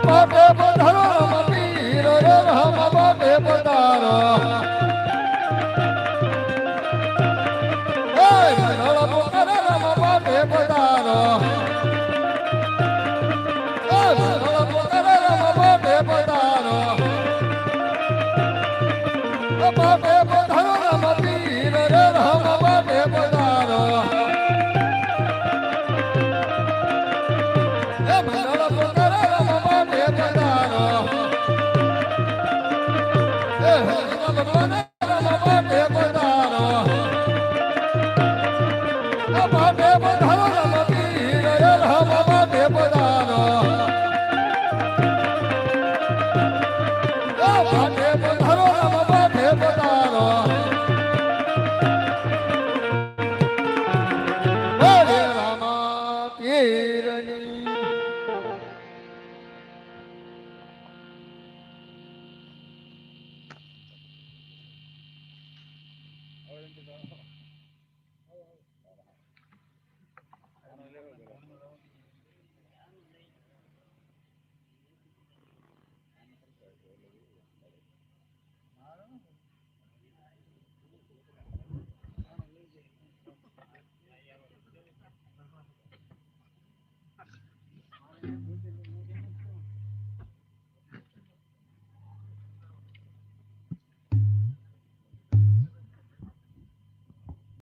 પાઠે પધારો પીર રે રામા પાઠે પધારો No.